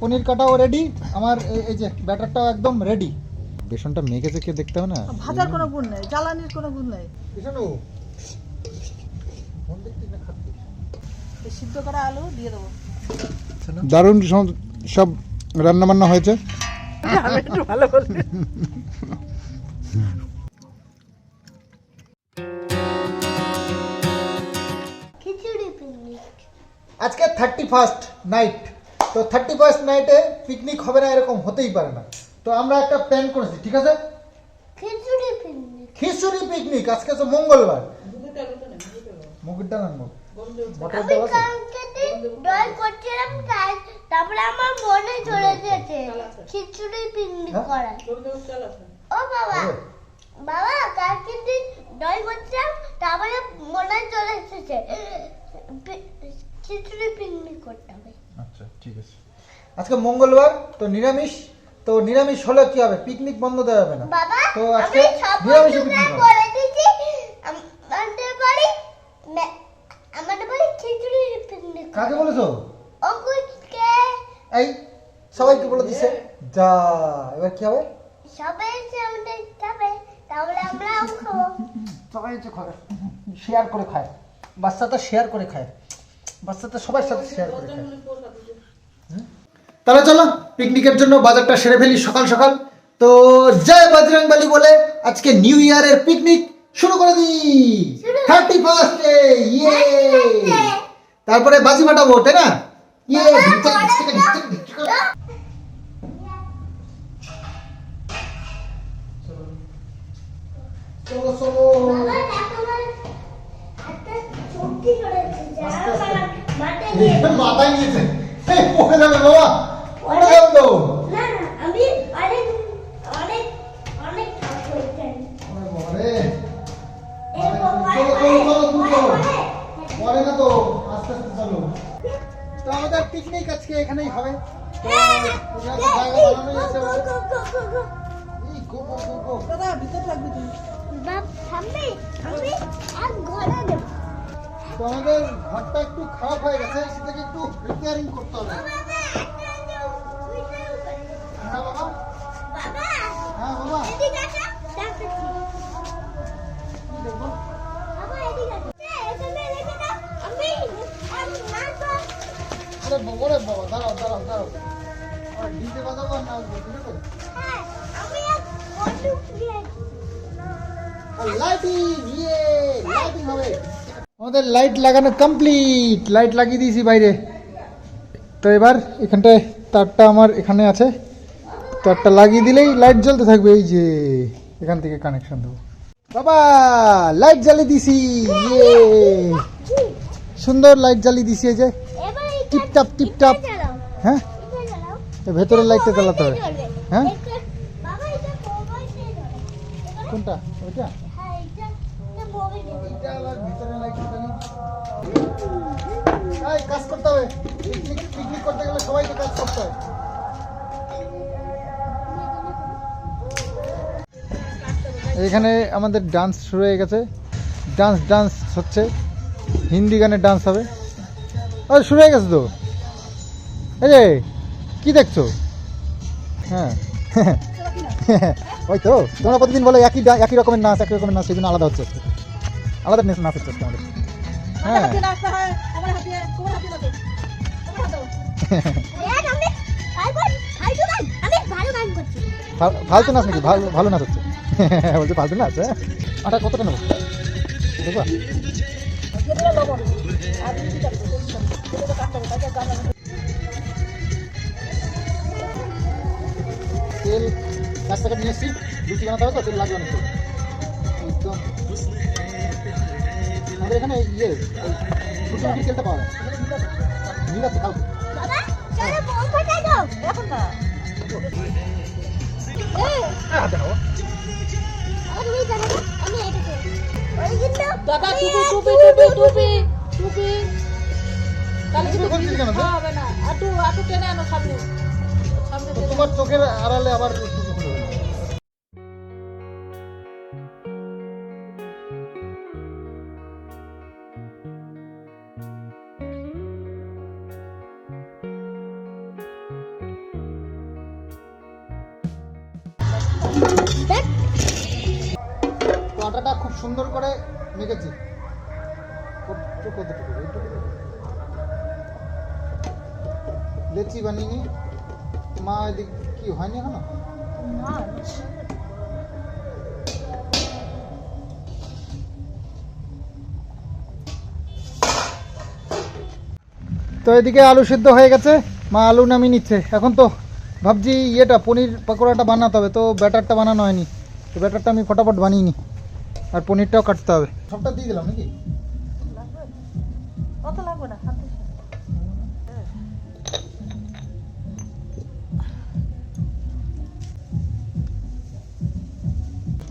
পনির কাটাও রেডি আমার এই- এই যে ব্যাটারটাও একদম রেডি বেসনটা মেখেছে কে দেখতে হবে না? ভাজার কোনো গুণ নেই জ্বালানির কোনো গুণ নেই? সিদ্ধ করা আলু দিয়ে দেবো। দারুণ সব- রান্না বান্না হয়েছে। ভালো আজকে থার্টি ফার্স্ট নাইট তো থার্টি ফার্স্ট নাইটে পিকনিক হবে না এরকম হতেই পারে না। তো আমরা একটা প্ল্যান করেছি ঠিক আছে? খিচুড়ি পিকনিক খিচুড়ি পিকনিক আজকে তো মঙ্গলবার। মুগের ডাল আনব। মটর ডাল আছে? কালকে করছিলাম তাই তারপরে আমার মনে চলে যেতে খিচুড়ি পিকনিক হ্যাঁ? করার। ও বাবা বাবা কালকে দিন ড্রয়িং করছিলাম তারপরে মনে চলে এসেছে খিচুড়ি পিকনিক করতে। আচ্ছা ঠিক আছে। আজকে মঙ্গলবার তো নিরামিষ তো নিরামিষ হলে কি হবে? পিকনিক বন্ধ দেওয়া যাবে না। তো আজকে নিরামিষে পিকনিক হবে। আমাদের বাড়ি আমাদের বাড়ি খিচুড়ি পিকনিক। কাকে বলেছ? অঙ্কুশকে এই সবাইকে বলে দিছে। যা এবার কি হবে? সবাই এসে আমাদের খাবে তাহলে আমরাও খাব। সবাই হচ্ছে খায় শেয়ার করে খায়। বাচ্চাটা শেয়ার করে খায়। বাচ্চাটা সবার সাথে শেয়ার করে খায়? তাহলে চলো পিকনিকের জন্য বাজারটা সেরে ফেলি সকাল সকাল। তো জয় বজরং বলি বলে আজকে নিউ ইয়ারের পিকনিক শুরু করে দিই। থার্টি ফার্স্ট ইয়ে তারপরে বাজি ফাটাবো তাই না? ইয়ে। চলো চলো। মাথায় নিয়েছে। বাবা। পরে না তো আস্তে আস্তে চলো। তো আমাদের পিকনিক আজকে এখানেই হবে। থামবি আমি এক তো আমাদের। ঘরটা একটু খারাপ হয়ে গেছে সেটাকে একটু রিপেয়ারিং করতে হবে। বাবা দাঁড়াও দাঁড়াও দাঁড়াও। আর ডিজে বাজাবো আছে? হ্যাঁ ইয়ে হবে। আমাদের লাইট লাগানো কমপ্লিট লাইট লাগিয়ে দিয়েছি বাইরে। তো এবার এখানটায় তারটা আমার এখানে আছে। তারটা লাগিয়ে দিলেই লাইট জ্বলতে থাকবে এই যে এখান থেকে কানেকশন দেবো। বাবা লাইট জ্বালিয়ে দিছি ইয়ে। সুন্দর লাইট জ্বালিয়ে দিছি এই যে। টিপটাপ টিপটাপ। হ্যাঁ? ভেতরের লাইটটা জ্বালাতে হবে। হ্যাঁ? কোনটা? ওইটা? এখানে আমাদের ডান্স শুরু হয়ে গেছে। ডান্স ডান্স হচ্ছে। হিন্দি গানের ডান্স হবে। ও শুরু হয়ে গেছে তো। এই যে কি দেখছ? হ্যাঁ। ওই তো তোমরা প্রতিদিন বলো একই একই রকমের নাচ একই রকমের নাচ সেই জন্য আলাদা হচ্ছে। আলাদা নাচ নাচ হচ্ছে আমাদের। হ্যাঁ। ফালতু নাচ নাকি? ভালো ভালো নাচ হচ্ছে। বলছে ফালতু নাচ হ্যাঁ? আটা কতটা নেব? দেখবা। তেল এক প্যাকেট নিয়ে এসছি লুচি বানাতে হবে তো তেল লাগবে অনেক একদম আমাদের এখানে ইয়ে ছোটো রুটির তেলটা পাওয়া যায়। আছে কালকে বাবা টুপি টুপি টুপি। টুপি। তাহলে টুপি কিন্তু খুলছিস কেন হবে? না। আটু আটু টেনে আনো সামনে। তোমার চোখের আড়ালে আবার তো এদিকে আলু সিদ্ধ হয়ে গেছে। মা আলু নামিয়ে নিচ্ছে। এখন তো ভাবছি ইয়েটা, পনির পকোড়াটা বানাতে হবে। তো ব্যাটারটা বানানো হয়নি। তো ব্যাটারটা আমি ফটাফট বানিয়ে নিই। আর পনিরটাও কাটতে হবে। সবটা দিয়ে দিলাম নাকি?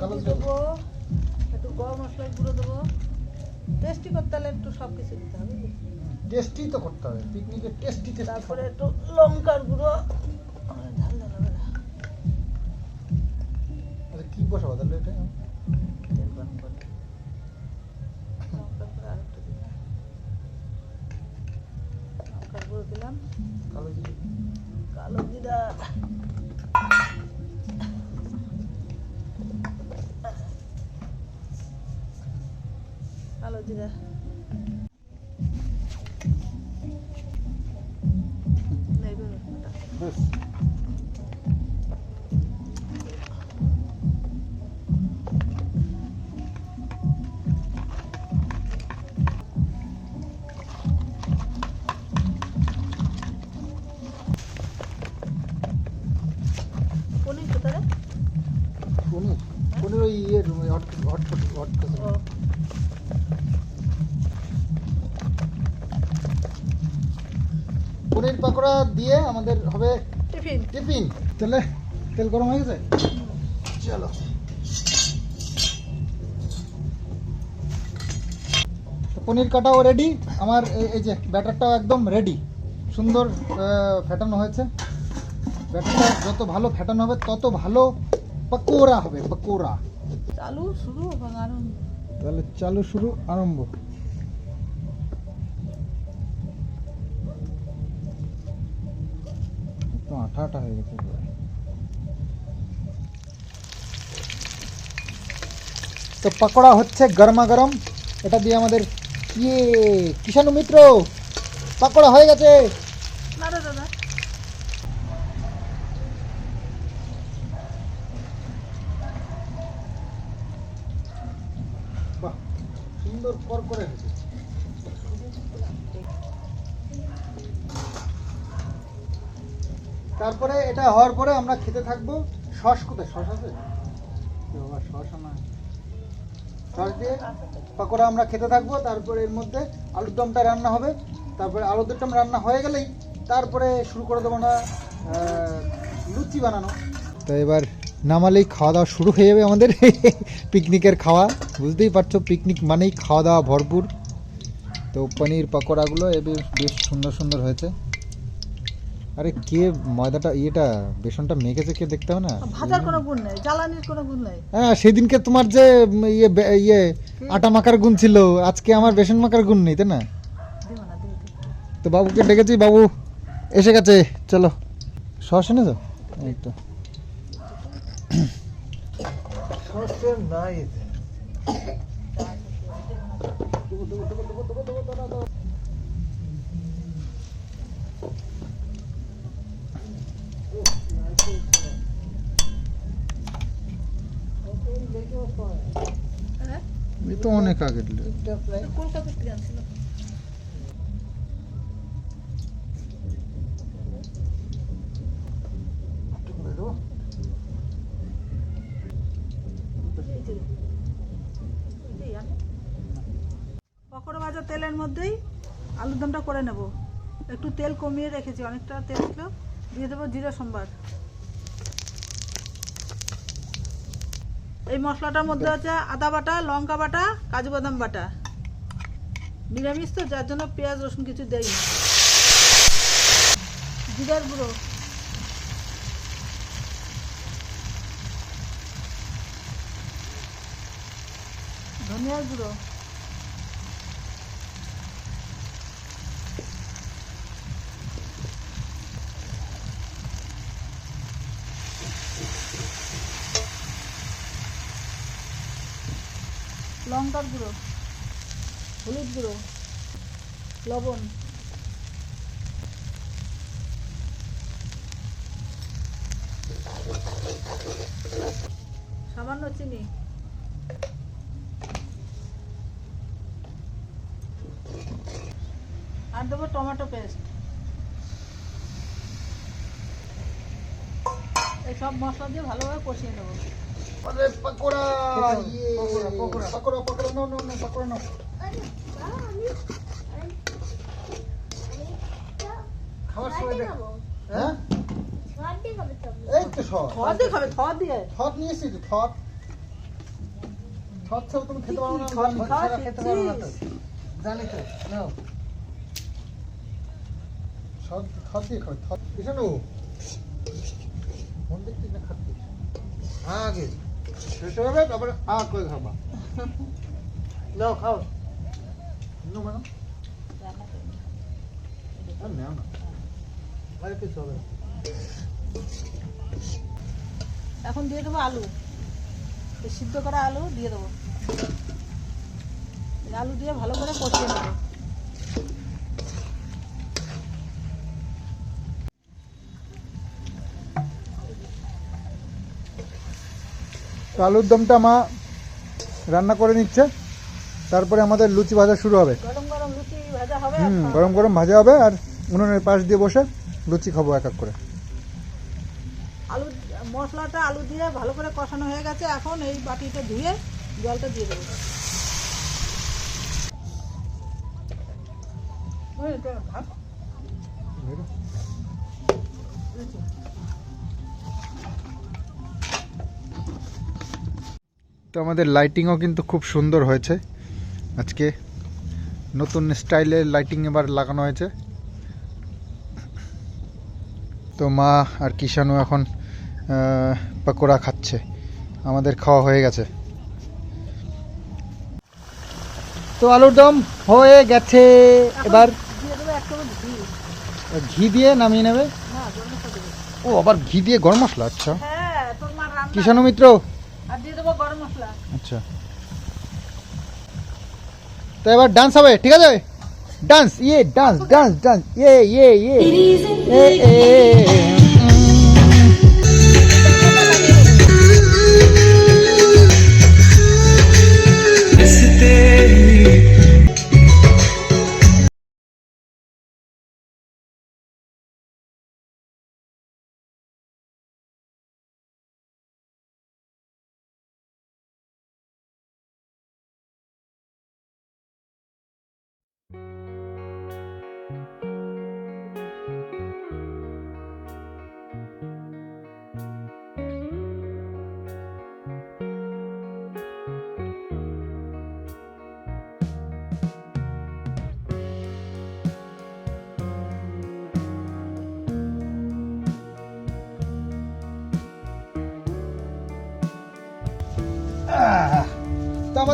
হলুদ দেবো। একটু গরম মশলার গুঁড়ো দেবো। টেস্টি করতে হলে একটু সব কিছু দিতে হবে। টেস্টি তো করতে হবে। পিকনিকের টেস্টি টেস্টি তারপরে একটু লঙ্কার গুঁড়ো। ঝাল ঝাল হবে না। আচ্ছা কি বসাবো তাহলে এটা? কালো জিরা নেবে পনির পাকোড়া দিয়ে আমাদের হবে টিফিন। টিফিন। তাহলে তেল গরম হয়ে গেছে? চলো। পনির কাটাও রেডি আমার এই- যে ব্যাটারটাও একদম রেডি সুন্দর ফ্যাটানো হয়েছে। ব্যাটারটা যত ভালো ফ্যাটানো হবে তত ভালো পকোড়া হবে পকোড়া। চালু শুরু তাহলে চালু শুরু আরম্ভ। আঠা হয়ে গেছে তো পকোড়া হচ্ছে গরমা গরম এটা দিয়ে আমাদের ইয়ে কিষাণু মিত্র, পকোড়া হয়ে গেছে না রে দাদা বাহ সুন্দর কর করে হয়েছে তারপরে এটা হওয়ার পরে আমরা খেতে থাকব সস কোথায়? সস আছে? বাবা, সস আমার। সস দিয়ে পকোড়া আমরা খেতে থাকব, তারপরে এর মধ্যে আলুর দমটা রান্না হবে। তারপরে আলুর দম রান্না হয়ে গেলেই তারপরে শুরু করে দেবো না লুচি বানানো। তো এবার নামালেই খাওয়া দাওয়া শুরু হয়ে যাবে আমাদের পিকনিকের খাওয়া। বুঝতেই পারছ, পিকনিক মানেই খাওয়া দাওয়া ভরপুর। তো পনির পকোড়াগুলো এ বেশ সুন্দর সুন্দর হয়েছে। আরে কে ময়দাটা ইয়েটা বেসনটা মেখেছে কে দেখতে হবে না ভাজার কোনো গুণ নেই জ্বালানির কোনো গুণ নেই হ্যাঁ সেদিনকে তোমার যে ইয়ে ইয়ে আটা মাখার গুণ ছিল আজকে আমার বেসন মাখার গুণ নেই তাই না তো বাবুকে ডেকেছি বাবু এসে গেছে চলো সস এনেছো এই তো হ্যাঁ তো অনেক। পকোড়া ভাজা তেলের মধ্যেই আলুর দমটা করে নেব। একটু তেল কমিয়ে রেখেছি, অনেকটা তেল ছিল। দিয়ে দেবো জিরা সম্বার। এই মশলাটার মধ্যে আছে আদা বাটা, লঙ্কা বাটা, কাজু বাদাম বাটা। নিরামিষ তো, যার জন্য পেঁয়াজ, রসুন কিছু দেই জিরার গুঁড়ো। ধনিয়ার গুঁড়ো। লঙ্কার গুঁড়ো, হলুদ গুঁড়ো, লবণ। সামান্য চিনি। আর দেবো টমেটো পেস্ট। এই সব মশলা দিয়ে ভালোভাবে কষিয়ে নেব। নাও নাও নাও পকোড়া নাও আরে, বাবা, আমি- আমি- আমি- খাওয়ার খাওয়াতে সময় দেখ। হ্যাঁ। এই তো সব। থর দিয়ে খাবে থর দিয়ে। থট নিয়েছি তো থট থট ছাড়া তুমি খেতে পারো না খাওয়া ছাড়া খেতে পারো না তো? জানি তো নাও। সব থট দিয়ে খাবে থট কিষানু মন দেখছিস না খাচ্ছিস? আগে। শেষ হবে তারপরে আ করে খাবা। নাও, খাও। নাও আর না। আর কিছু হবে এখন দিয়ে দেবো আলু। সিদ্ধ করা আলু দিয়ে দেবো। আলু দিয়ে ভালো করে কষিয়ে নেব। তো আলুর দমটা মা রান্না করে নিচ্ছে। তারপরে আমাদের লুচি ভাজা শুরু হবে। হুম গরম গরম ভাজা হবে আর উনুনের পাশ দিয়ে বসে লুচি খাব এক এক করে। আলু মশলাটা আলু দিয়ে ভালো করে কষানো হয়ে গেছে। এখন এই বাটিটা ধুয়ে জলটা দিয়ে দেবো। ওই তো আমাদের লাইটিংও কিন্তু খুব সুন্দর হয়েছে। আজকে নতুন স্টাইলের লাইটিং এবার লাগানো হয়েছে। তো মা আর কিষানু এখন পকোড়া খাচ্ছে। আমাদের খাওয়া হয়ে গেছে। তো আলুর দম হয়ে গেছে। এবার ঘি দিয়ে নামিয়ে নেবে। ও আবার ঘি দিয়ে গরম মশলা? আচ্ছা। হ্যাঁ কিষানু মিত্র? দেবো গরম মশলা। আচ্ছা। তো এবার ডান্স হবে ঠিক আছে? ডান্স ইয়ে ডান্স ডান্স ডান্স ইয়ে ইয়ে ইয়ে। এ এ।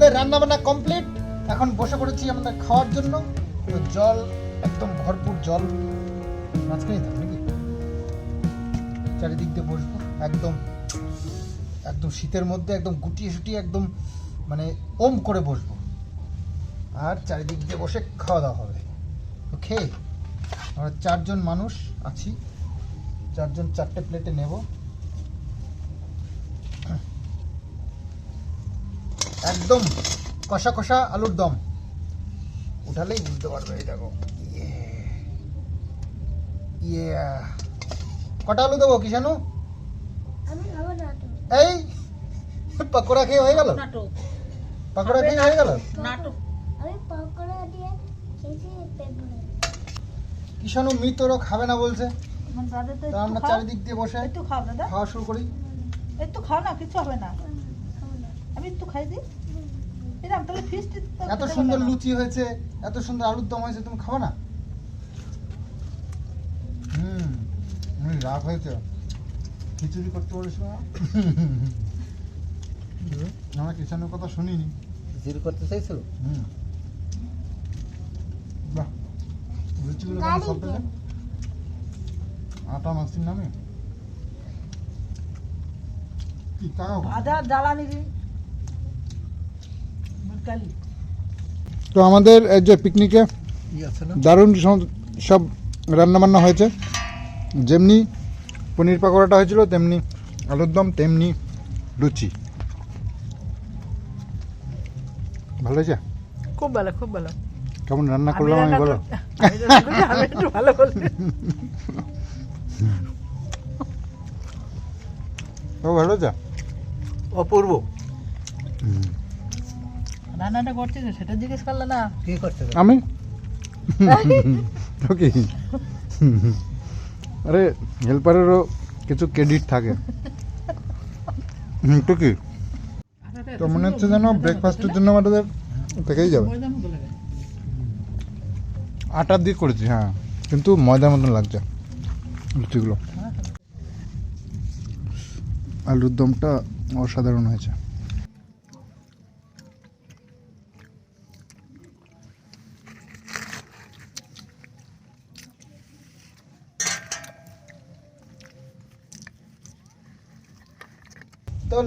আমাদের রান্না বান্না কমপ্লিট এখন বসে পড়েছি আমাদের খাওয়ার জন্য। জল, একদম ভরপুর জল। নাকি? চারিদিক দিয়ে বসবো। একদম একদম শীতের মধ্যে একদম গুটিয়ে শুটিয়ে একদম মানে ওম করে বসবো। আর চারিদিক দিয়ে বসে খাওয়া দাওয়া হবে। ওকে আমরা চারজন মানুষ আছি। চারজন চারটে প্লেটে নেব। একদম কষা কষা আলুর দম। উঠালেই বুঝতে পারবে এই দেখো। ইয়ে। ইয়ে। কটা আলু দেবো কিষানু? আমি খাব না তো। এই পকোড়া খেয়ে হয়ে গেল? পকোড়া খেয়ে হয়ে গেল? কিষানু মিতরও খাবে না বলছে। আমার চারিদিক দিয়ে বসে একটু খাওয়া শুরু করি। একটু খাও না কিছু হবে না। আমি একটু খাই দিই। এরকম তাহলে ফিস্ট এত সুন্দর লুচি হয়েছে এত সুন্দর আলুর দম হয়েছে তুমি খাবে না? হুম রাগ হয়েছে। খিচুড়ি করতে বলিস না? আমার কিষানের কথা শুনিনি। জিরো করতে চাইছিল হুম। বাহ লুচিগুলো সব আটা মাছির নামে? কি তাকাও আদা জ্বালানি তো আমাদের এই যে পিকনিকে ই আছে না? দারুণ সব- রান্নাবান্না হয়েছে। যেমনি পনির পাকোড়াটা হয়েছিল তেমনি আলুর দম তেমনি লুচি। ভালো হয়েছে? খুব ভালো খুব ভালো। কেমন রান্না করলাম আমি বলো। ভালো ও ভালো হয়েছে? অপূর্ব। রান্নাটা করছি তো, সেটা জিজ্ঞেস করলে না। কি করতে আমি? তো কি? আরে হেল্পারেরও কিছু ক্রেডিট থাকে। হুম, তো কি? তো মনে হচ্ছে যেন ব্রেকফাস্টের জন্য আমাদের থেকেই যাবে। আটা দিয়ে করেছি হ্যাঁ। কিন্তু ময়দার মতন লাগছে লুচিগুলো। আলুর দমটা অসাধারণ হয়েছে।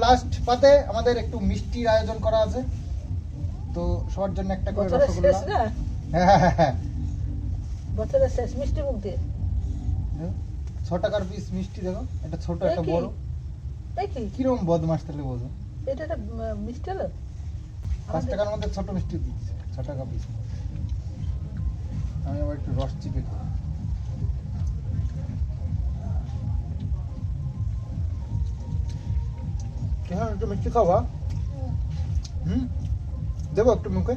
লাস্ট পাতে আমাদের একটু মিষ্টির আয়োজন করা আছে। তো সবার জন্য একটা করে রসগোল্লা। হ্যাঁ হ্যাঁ হ্যাঁ, বছরের শেষ মিষ্টি মুখ দিয়ে? ছ টাকার পিস মিষ্টি দেখো একটা ছোট একটা বড়। দেখি। কীরকম বদমাস তাহলে বোঝো? এটা একটা মিষ্টি হলো? পাঁচ টাকার মধ্যে ছোট মিষ্টি দিচ্ছে ছ টাকা পিস আমি আবার একটু রস চিপে খাব। কেন একটু মিষ্টি খাওয়া হুম? দেবো একটু মুখে।